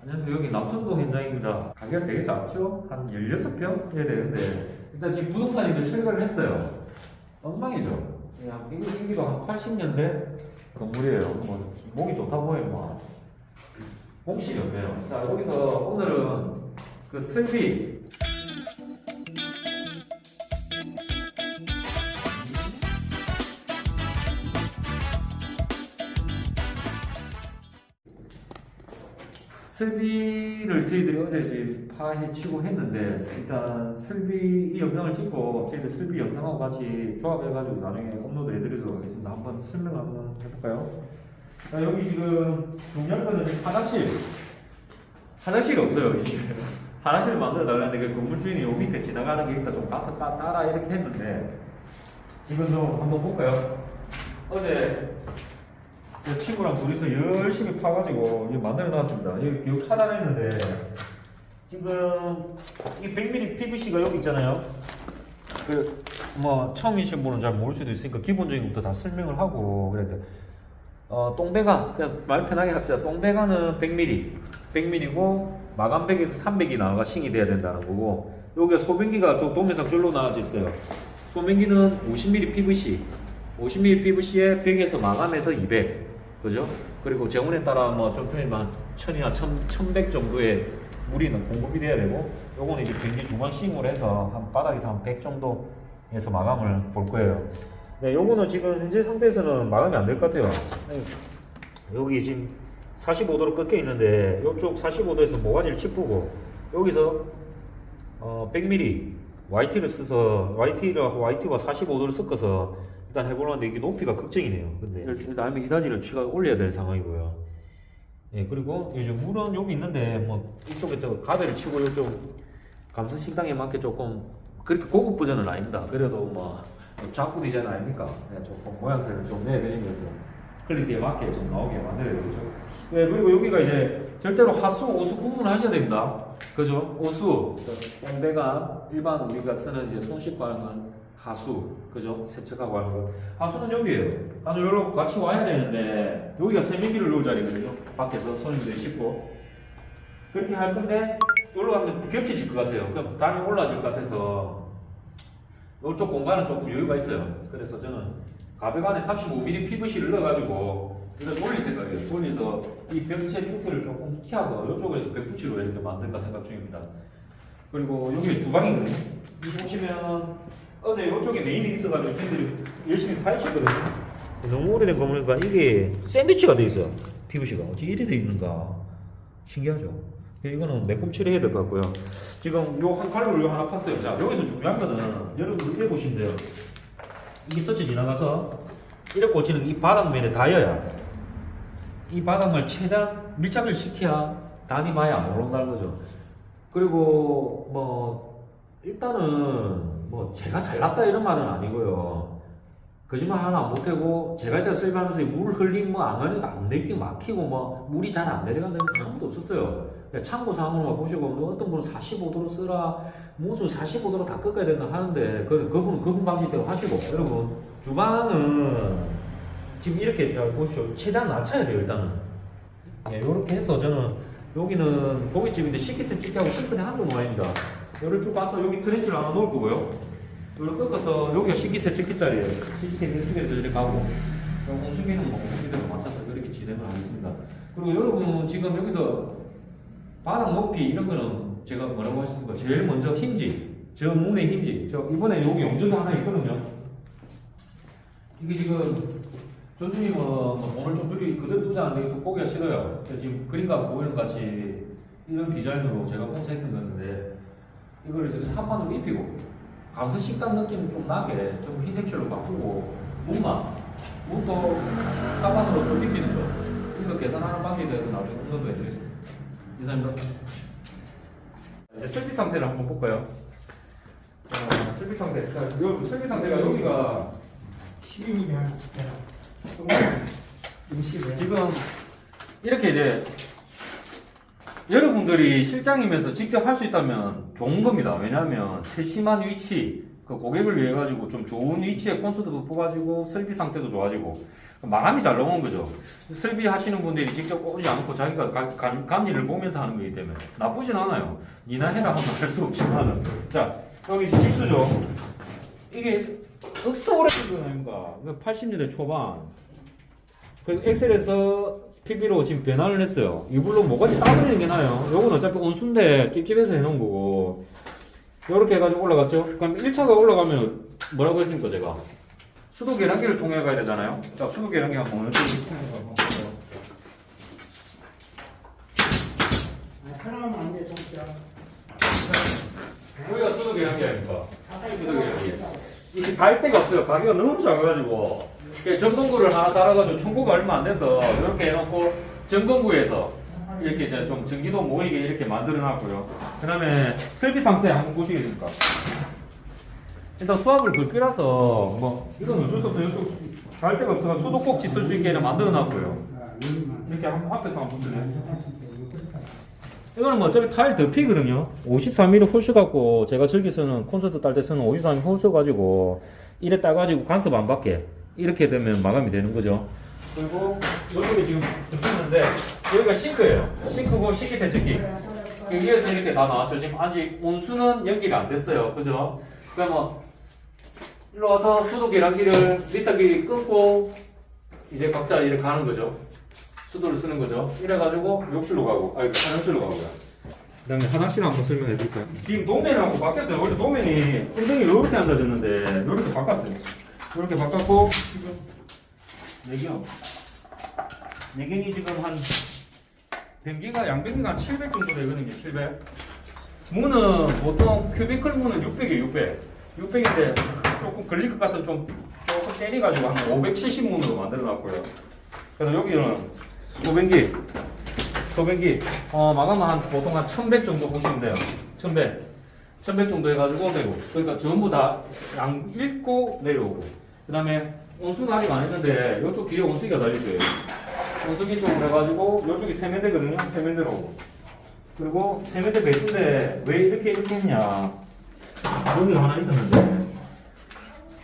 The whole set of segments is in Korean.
안녕하세요. 여기 남천동 현장입니다. 가격 되게 작죠? 한 16평 해야 되는데 일단 지금 부동산인데 철거를 했어요. 엉망이죠? 그냥 이거 여기도 한 80년대 건물이에요. 뭐 목이 좋다 보여 뭐 공실이 없네요. 자 여기서 오늘은 그 설비 설비를 저희들이 어제 파헤치고 했는데 일단 설비 이 영상을 찍고 저희들 설비 영상하고 같이 조합해가지고 나중에 업로드 해드리도록 하겠습니다. 한번 설명 한번 해볼까요? 자 여기 지금 중요한 거는 화장실 화장실이 없어요 이제 화장실을 만들어 달라는데 그 건물 주인이 요 밑에 지나가는 게 있다 좀 가서 따, 따라 이렇게 했는데 지금 좀 한번 볼까요? 어제 제 친구랑 둘이서 열심히 파가지고 이거 만들어 놨습니다. 여기 교육 차단했는데 지금 이 100mm PVC가 여기 있잖아요. 그 뭐 처음이신 분은 잘 모를 수도 있으니까 기본적인 것부터 다 설명을 하고 그래야 돼. 어 똥배관 그냥 말 편하게 합시다. 똥배관은 100mm, 100mm고 마감백에서 300이 나와가 싱이 돼야 된다는 거고 여기가 소변기가 좀 동영상 줄로 나와져 있어요. 소변기는 50mm PVC, 50mm PVC에 100에서 마감해서 200, 그죠? 그리고 재원에 따라 뭐좀 틀리면 1000이나 1100 정도의 물이 공급이 돼야 되고 요거는 이제 변기 중앙 싱으로 해서 한 바닥에서 한 100 정도에서 마감을 볼 거예요. 네, 요거는 지금 현재 상태에서는 마감이 안 될 것 같아요. 네, 여기 지금 45도로 꺾여 있는데 이쪽 45도에서 모가지를 짚고 여기서 어, 100mm YT를 써서 YT를 YT와 45도를 섞어서 일단 해보려는데 이게 높이가 걱정이네요. 근데 일단 알미 기다지를 치가 올려야 될 상황이고요. 예 그리고 이제 물은 여기 있는데 뭐 이쪽에 저 가베를 치고 이쪽 감성 식당에 맞게 조금 그렇게 고급 버전은 아닙니다. 그래도 뭐 작고 디자인 아닙니까? 네, 조금 모양새를 좀 내드리면서 퀄리티에 맞게 좀 나오게 만들어야 되겠죠. 네, 그리고 여기가 이제 절대로 하수, 오수 구분하셔야 됩니다. 그죠? 오수, 똥배가 일반 우리가 쓰는 이제 손 씻고 하는 건 하수, 그죠? 세척하고 하는 거. 하수는 여기에요. 아주 여기로 같이 와야 되는데 여기가 세면기를 놓을 자리거든요. 밖에서 손님들이 씻고 그렇게 할 건데 여기로 가면 겹쳐질 것 같아요. 그럼 담이 올라질 것 같아서 이쪽 공간은 조금 여유가 있어요. 그래서 저는 가벽 안에 35mm PVC를 넣어가지고 이걸 돌릴 생각이에요. 돌려서 이 벽체 핑크를 조금 키워서 이쪽에서 벽붙이로 이렇게 만들까 생각 중입니다. 그리고 여기 주방이거든요. 이 보시면 어제 이쪽에 메인이 있어가지고 저희들이 열심히 파헤쳤거든요. 너무 오래된 건물이니까 이게 샌드위치가 돼 있어요. PVC가 어찌 이래 돼 있는가 신기하죠. 이거는 매꿈 처리해야 될 것 같고요. 지금 요 한 칼로를 요 하나 팠어요. 자 여기서 중요한 거는 여러분 이렇게 보시면 돼요. 이게 스쳐 지나가서 이렇게 꽂히는 이 바닥면에 닿아야 이 바닥을 최대한 밀착을 시켜야 담이 많이 안 오른다는 거죠. 그리고 뭐 일단은 뭐 제가 잘났다 이런 말은 아니고요. 거짓말 하나 안 못하고 제가 일단 설비하면서 물 흘림 뭐안 하니까 안 내리고 막히고 뭐 물이 잘 안 내려간다는 게 아무도 없었어요. 그냥 참고 상황으로만 보시고 뭐 어떤 분은 45도로 쓰라 무슨 45도로 다 꺾어야 된다 하는데 그 그분은 그분 방식대로 하시고 여러분 주방은 지금 이렇게 잘 보십시오 최대한 낮춰야 돼요 일단은 예, 이렇게 해서 저는 여기는 고깃집인데 식기세 찍기하고 싱크대 한도 모양입니다 여기를 쭉 가서 여기 트렌치를 하나 놓을 거고요. 이걸 꺾어서 여기가 식기세 찍기자리예요. 식기세 찍기에서 이렇게 가고 공수기는 뭐 공수기대로 맞춰서 그렇게 진행을 하겠습니다. 그리고 여러분 지금 여기서 바닥 높이 이런 거는 제가 뭐라고 하셨을까 제일 먼저 힌지 저 문의 힌지. 저 이번에 여기 용접이 하나 있거든요. 이게 지금 전주님은 뭐 돈을 좀 줄이 그대로 두지 않는데 돋보기가 싫어요. 저 지금 그림과 보이는 것 같이 이런 디자인으로 제가 콘셉트했던 건데 이걸 지금 한판으로 입히고 감성 식당 느낌 좀 나게 좀 흰색깔로 바꾸고 문만 문도 한판으로 좀 입히는 거 이거 계산하는 방법에 대해서 나중에 업로드 해드리겠습니다 이상입니다. 이제 설비 상태를 한번 볼까요? 어, 설비 상태. 자, 요 설비 상태가 여기가 10인이면 음식을 지금 이렇게 이제 여러분들이 실장이면서 직접 할 수 있다면 좋은 겁니다. 왜냐하면 세심한 위치, 그 고객을 위해 가지고 좀 좋은 위치에 콘서트도 뽑아지고 설비 상태도 좋아지고 마감이 잘 나오는 거죠. 설비 하시는 분들이 직접 오지 않고 자기가 가- 가- 감리를 보면서 하는 거기 때문에 나쁘진 않아요. 니나 해라 하면 할 수 없지만은 자 여기 직수죠. 이게 억수 오래 쓰는 아닙니까? 80년대 초반 그 엑셀에서 PB로 지금 변화를 했어요. 이걸로 뭐가지 따돌리는 게 나요. 요건 어차피 온수인데 찝찝해서 해놓은 거고 요렇게 해가지고 올라갔죠. 그럼 1차가 올라가면 뭐라고 했습니까 제가? 수도 계량기를 통해 가야 되잖아요. 자 수도 계량기 한번 어느 쪽으로 통해 가볼까요? 하나만 안 돼, 진짜. 여기가 수도 계량기 아닙니까? 수도 계량기. 이게 갈 데가 없어요. 가게가 너무 작아가지고. 그러니까 전동구를 하나 달아가지고 청구가 얼마 안 돼서 이렇게 해놓고 전동구에서 이렇게 이제 좀 전기도 모이게 이렇게 만들어 놨고요. 그 다음에 설비 상태 한번 보시겠습니까? 일단 수압을 긁기라서 뭐 이건 어쩔 수 없어요. 이쪽 갈 데가 없어서 수도꼭지 쓸 수 있게 만들어 놨고요. 이렇게 한번 앞에서 한번 그렇다. 이거는 뭐 어차피 타일 덮이거든요. 53mm 홀수 갖고 제가 즐기 쓰는 콘서트 딸 때 쓰는 53mm 홀수 가지고 이래 따가지고 간섭 안 받게 이렇게 되면 마감이 되는 거죠. 그리고 이쪽에 지금 덮였는데 여기가 싱크예요. 싱크고 식기세척기. 여기에서 이렇게 다 나왔죠. 지금 아직 온수는 연기가 안 됐어요. 그죠? 그러면 일로 와서 수도 계량기를 리터기 끊고 이제 각자 이렇게 가는 거죠. 수도를 쓰는 거죠. 이래가지고 욕실로 가고, 아니 화장실로 가고요. 그다음에 화장실 한번 설명해 드릴까요? 지금 도면하고 바뀌었어요. 원래 도면이 엉덩이 이렇게 앉아졌는데 이렇게 바꿨어요. 이렇게 바꿨고 지금 내경 내경이 지금 한 변기가 양변기가 한 700 정도 되거든요. 700. 문은 보통 큐비클 문은 600이에요. 600. 600인데 조금 걸릴 것 같은 좀 조금 때려가지고 한 570 문으로 만들어놨고요. 그래서 여기는 소변기, 소변기, 어, 마감은 한, 보통 한 1100 정도 보시면 돼요. 1100. 1100 정도 해가지고 되고. 그러니까 전부 다 양 읽고 내려오고. 그 다음에 안 했는데, 이쪽 뒤에 온수기가 달려있어요. 온수기 쪽으로 해가지고, 이쪽이 세면대거든요. 세면대로. 그리고 세면대 배수인데, 왜 이렇게 이렇게 했냐. 여기가 하나 있었는데,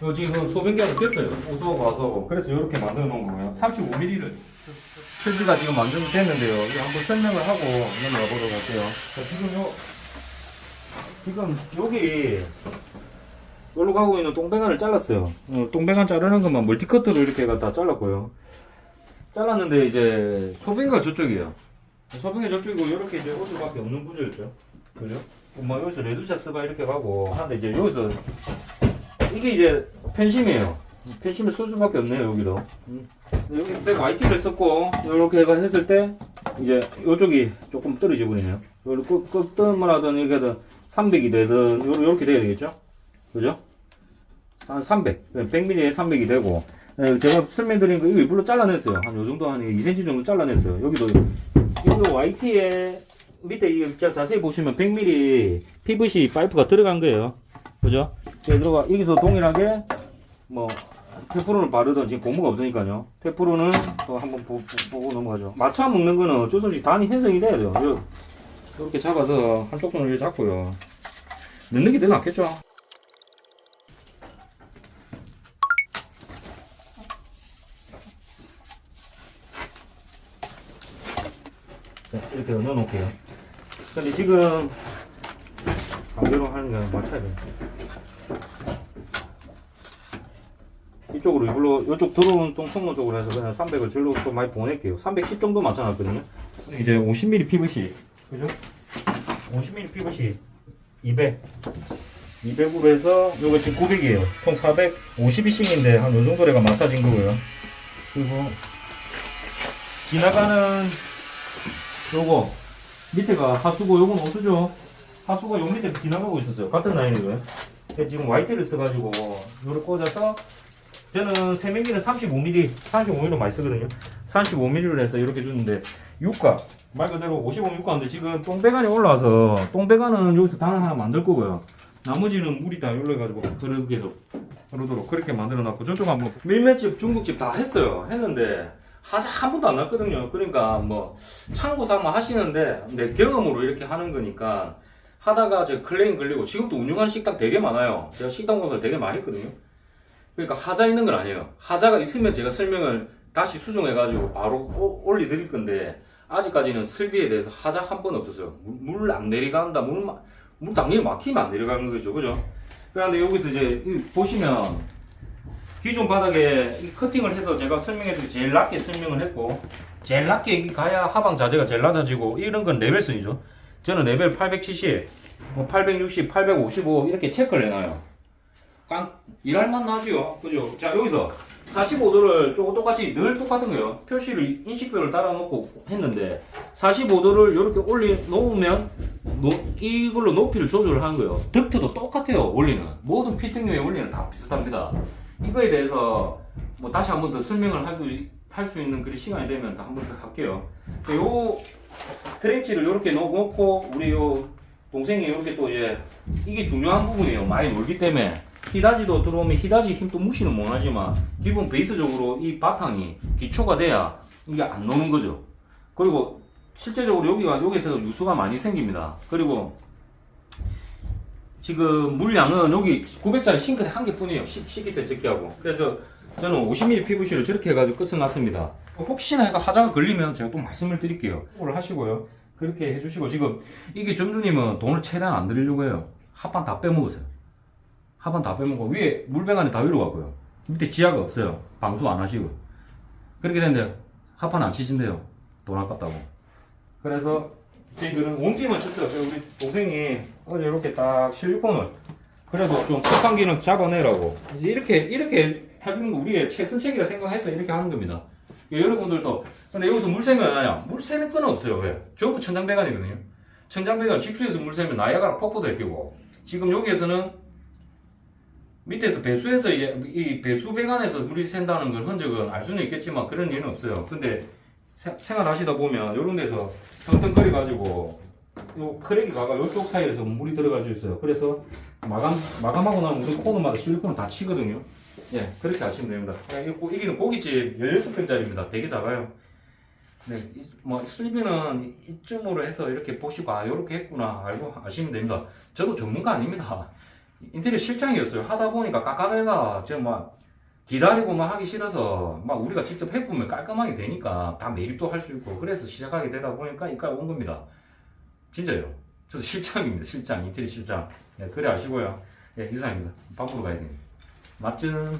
요 지금 소변기하고 꼈어요. 오수하고 와서. 그래서 이렇게 만들어 놓은 거고요. 35mm를. 설비가 지금 완성됐는데요. 이거 한번 설명을 하고 넘어가 보도록 할게요. 자, 지금 요, 지금 여기, 여기로 가고 있는 똥배관을 잘랐어요. 어, 똥배관 자르는 것만 멀티커트로 이렇게 갖다 잘랐고요. 잘랐는데 이제 소변기가 저쪽이에요. 소변기 저쪽이고 이렇게 이제 올 수밖에 없는 구조였죠. 그죠? 뭐 여기서 레드샷 스바 이렇게 가고 하는데 이제 여기서 이게 이제 펜심이에요. 펜심을 쓸 수밖에 없네요 여기도. 음. 여기 내가 YT를 썼고 이렇게 해가 했을 때 이제 이쪽이 조금 버리네요. 요끝 끝뜸을 하든 이렇게 하든 300이 되든 요- 요렇게 돼야 되겠죠? 그죠? 한 300, 100mm에 300이 되고 네, 제가 설명드린 거 이거 일부러 잘라냈어요. 한 요 정도 한 2cm 정도 잘라냈어요. 여기도 여기도 YT에 밑에 자- 자세히 보시면 100mm PVC 파이프가 들어간 거예요. 그죠? 들어가 여기서 동일하게 뭐 테프론을 바르던 지금 고무가 없으니까요. 테프론은 또 한번 보, 고 넘어가죠. 마차 먹는 거는 어쩔 수 없이 단이 형성이 돼야 돼요. 요- 이렇게 잡아서 한쪽 이렇게 잡고요. 넣는 게 더 낫겠죠. 자, 이렇게 넣어 놓을게요. 근데 지금 반대로 하는 게 맞춰야 돼요. 이쪽으로 이걸로 이쪽 들어오는 똥통로 쪽으로 해서 그냥 300을 절로 좀 많이 보낼게요. 310 정도 맞춰놨거든요. 이제 50mm PVC 그죠? 50mm PVC 200 200으로 해서 요거 지금 900이에요. 총 452씩인데 한 요 정도 내가 맞춰진 거고요. 그리고 지나가는 요거 밑에가 하수고 요건 오수죠. 하수가 요 밑에 지나가고 있었어요. 같은 라인이고요. 지금 YT를 써가지고 요를 꽂아서 저는 세면기는 35mm, 35mm 많이 쓰거든요. 35mm를 해서 이렇게 주는데 유가 말 그대로 55 유가인데 지금 똥배관이 올라와서 똥배관은 여기서 단을 하나 만들 거고요. 나머지는 물이 다 올라가지고 그러게도 그러도록 그렇게 만들어 놨고 저쪽 한번 밀맷집 중국집 다 했어요. 했는데 하자 한 번도 안 났거든요. 그러니까 뭐 참고 삼아 하시는데 내 경험으로 이렇게 하는 거니까 하다가 제가 클레임 걸리고 지금도 운영하는 식당 되게 많아요. 제가 식당 공사를 되게 많이 했거든요. 그러니까 하자 있는 건 아니에요. 하자가 있으면 제가 설명을 다시 수정해가지고 바로 오- 올려드릴 건데 아직까지는 설비에 대해서 하자 한 번 없었어요. 물 안 내려간다. 물, 마- 물 당연히 막히면 안 내려가는 거죠. 그죠? 그런데 여기서 이제 이 보시면 기존 바닥에 이 커팅을 해서 제가 설명해드리고 제일 낮게 설명을 했고 제일 낮게 가야 하방 자재가 제일 낮아지고 이런 건 레벨선이죠. 저는 레벨 870, 뭐 860, 855 이렇게 체크를 해놔요. 깡 일할 만 나지요. 그죠? 자 여기서 45도를 똑같이 늘 똑같은 거예요. 표시를 인식표를 달아놓고 했는데 45도를 이렇게 올려 놓으면 노- 이걸로 높이를 조절을 하는 거예요. 덕트도 똑같아요. 원리는 모든 피팅류의 원리는 다 비슷합니다. 이거에 대해서 뭐 다시 한 번 더 설명을 할 수 있는 그런 시간이 되면 한 번 더 할게요. 요 트렌치를 이렇게 놓고 우리 요 동생이 이렇게 또 이제 이게 중요한 부분이에요. 많이 놀기 때문에 히다지도 들어오면 히다지 힘또 무시는 못하지만 기본 베이스적으로 이 바탕이 기초가 돼야 이게 안 노는 거죠. 그리고 실제적으로 여기가 여기서 유수가 많이 생깁니다. 그리고 지금 물량은 여기 900짜리 싱크대 한 개뿐이에요. 시- 식기세척기하고. 그래서 저는 50mm PVC를 저렇게 해가지고 끝을 놨습니다. 혹시나 해가 하자가 걸리면 제가 또 말씀을 드릴게요. 그걸 하시고요. 그렇게 해주시고 지금 이게 점주님은 돈을 최대한 안 들이려고 해요. 합판 다 빼먹으세요. 합판 다 빼먹고 위에 물병 안에 다 위로 가고요. 밑에 지하가 없어요. 방수 안 하시고. 그렇게 되는데 합판 안 치신대요. 돈 아깝다고. 그래서 저희들은 쳤어요. 그래서 우리 동생이 어제 이렇게 딱 실리콘을 그래도 좀 폭탄 기능 잡아내라고 이제 이렇게 이렇게 해주는 거 우리의 최선책이라 생각해서 이렇게 하는 겁니다. 여러분들도 근데 여기서 물 새면 아냐 물 새는 건 없어요. 왜? 전부 천장배관이거든요. 천장배관 직수에서 물 새면 나야가라 폭포도 끼고 지금 여기에서는 밑에서 배수해서 이제 이 배수 배관에서 물이 샌다는 건 흔적은 알 수는 있겠지만 그런 일은 없어요. 근데 세- 생활하시다 보면 이런 데서 텅텅거리 가지고 요 크랙이 가가 요쪽 사이에서 물이 들어갈 수 있어요. 그래서 마감 마감하고 나면 우리 코너마다 실리콘을 다 치거든요. 예, 그렇게 하시면 됩니다. 고- 이기는 고깃집 16평짜리입니다. 되게 작아요. 네, 이- 뭐 슬비는 이쯤으로 해서 이렇게 보시고 아 이렇게 했구나 알고 하시면 됩니다. 저도 전문가 아닙니다. 인테리어 실장이었어요. 하다 보니까 깝깝해가 지금 막 기다리고 막 하기 싫어서 막 우리가 직접 해보면 깔끔하게 되니까 다 매립도 할 수 있고 그래서 시작하게 되다 보니까 이까지 온 겁니다. 진짜요. 저도 실장입니다. 실장, 인테리어 실장. 네, 그래 아시고요. 예, 이상입니다. 밖으로 가야 됩니다. 맞죠?